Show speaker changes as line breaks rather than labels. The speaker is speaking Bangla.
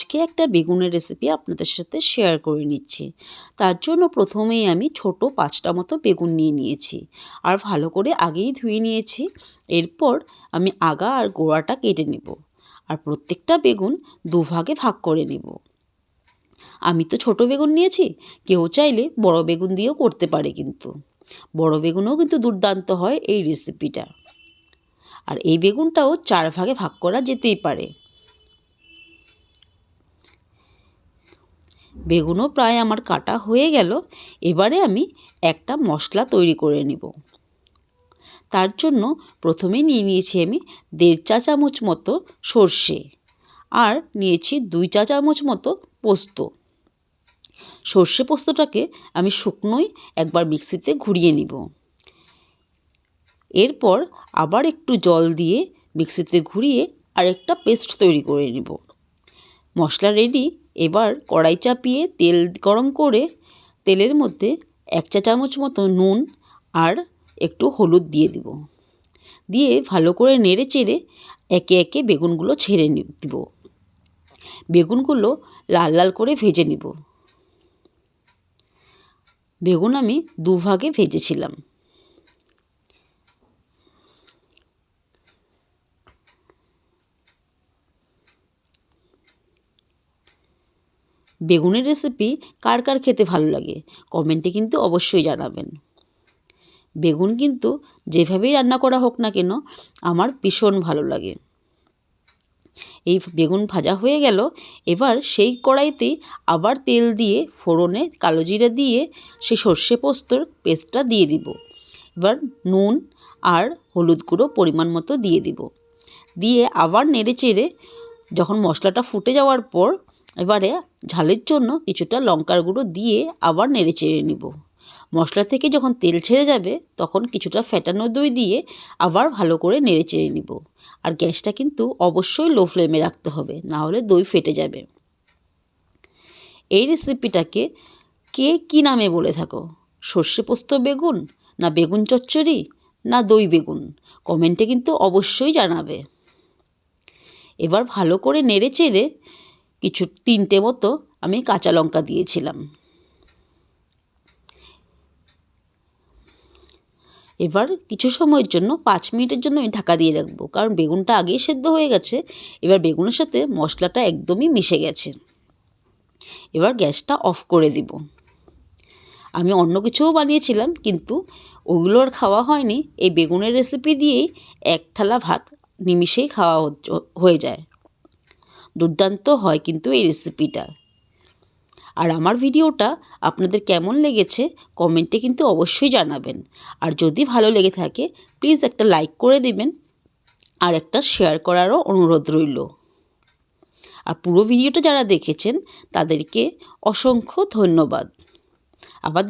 আজকে একটা বেগুনের রেসিপি আপনাদের সাথে শেয়ার করে নিচ্ছি। তার জন্য প্রথমেই আমি ছোট পাঁচটা মতো বেগুন নিয়ে নিয়েছি আর ভালো করে আগেই ধুয়ে নিয়েছি। এরপর আমি আগা আর গোড়াটা কেটে নেব আর প্রত্যেকটা বেগুন দুভাগে ভাগ করে নেব। আমি তো ছোট বেগুন নিয়েছি, কেউ চাইলে বড় বেগুন দিয়েও করতে পারে কিন্তু। বড় বেগুনও কিন্তু দুর্দান্ত হয় এই রেসিপিটা আর এই বেগুনটাও চার ভাগে ভাগ করা যেতেই পারে। বেগুনও প্রায় আমার কাটা হয়ে গেল, এবারে আমি একটা মশলা তৈরি করে নেব। তার জন্য প্রথমে নিয়ে নিয়েছি আমি দেড় চা চামচ মতো সর্ষে আর নিয়েছি দুই চা চামচ মতো পোস্ত। সর্ষে পোস্তটাকে আমি শুকনোই একবার মিক্সিতে ঘুরিয়ে নিব। এরপর আবার একটু জল দিয়ে মিক্সিতে ঘুরিয়ে আরেকটা পেস্ট তৈরি করে নেব। মশলা রেডি এবার কড়াই চাপিয়ে তেল গরম করে তেলের মধ্যে এক চা চামচ মতো নুন আর একটু হলুদ দিয়ে দিব। দিয়ে ভালো করে নেড়ে চেড়ে একে একে বেগুনগুলো ছেড়ে দিব। বেগুনগুলো লাল লাল করে ভেজে নিব। বেগুন আমি দুভাগে ভেজেছিলাম। বেগুনের রেসিপি কার কার খেতে ভালো লাগে? কমেন্টে কিন্তু অবশ্যই জানাবেন। বেগুন কিন্তু যেভাবেই রান্না করা হোক না কেন, আমার ভীষণ ভালো লাগে। এই বেগুন ভাজা হয়ে গেল, এবার সেই কড়াইতেই আবার তেল দিয়ে ফোড়নে কালো জিরে দিয়ে সেই সর্ষে পোস্তর পেস্টটা দিয়ে দিব। এবার নুন আর হলুদ গুঁড়ো পরিমাণ মতো দিয়ে দিব। দিয়ে আবার নেড়ে চেড়ে যখন মশলাটা ফুটে যাওয়ার পর এবারে ঝালের জন্য কিছুটা লঙ্কার গুঁড়ো দিয়ে আবার নেড়ে চেড়ে নিব। মশলা থেকে যখন তেল ছেড়ে যাবে, তখন কিছুটা ফ্যাটানো দই দিয়ে আবার ভালো করে নেড়ে চেড়ে নিব। আর গ্যাসটা কিন্তু অবশ্যই লো ফ্লেমে রাখতে হবে, না হলে দই ফেটে যাবে। এই রেসিপিটাকে কে কী নামে বলে থাকো? সর্ষে পোস্ত বেগুন, না বেগুন চচ্চড়ি, না দই বেগুন? কমেন্টে কিন্তু অবশ্যই জানাবে। এবার ভালো করে নেড়ে চেড়ে কিছু তিনটে মতো আমি কাঁচা লঙ্কা দিয়েছিলাম। এবার কিছু সময়ের জন্য, পাঁচ মিনিটের জন্য আমি ঢাকা দিয়ে রাখব, কারণ বেগুনটা আগেই সেদ্ধ হয়ে গেছে। এবার বেগুনের সাথে মশলাটা একদমই মিশে গেছে। এবার গ্যাসটা অফ করে দিব। আমি অন্য কিছুও বানিয়েছিলাম, কিন্তু ওগুলো আর খাওয়া হয়নি। এই বেগুনের রেসিপি দিয়েই এক থালা ভাত নিমিষেই খাওয়া হয়ে যায়। দুর্দান্ত হয় কিন্তু এই রেসিপিটা আর আমার ভিডিওটা আপনাদের কেমন লেগেছে কমেন্টে কিন্তু অবশ্যই জানাবেন। আর যদি ভালো লেগে থাকে প্লিজ একটা লাইক করে দেবেন আর একটা শেয়ার করারও অনুরোধ রইল। আর পুরো ভিডিওটা যারা দেখেছেন, তাদেরকে অসংখ্য ধন্যবাদ। আবার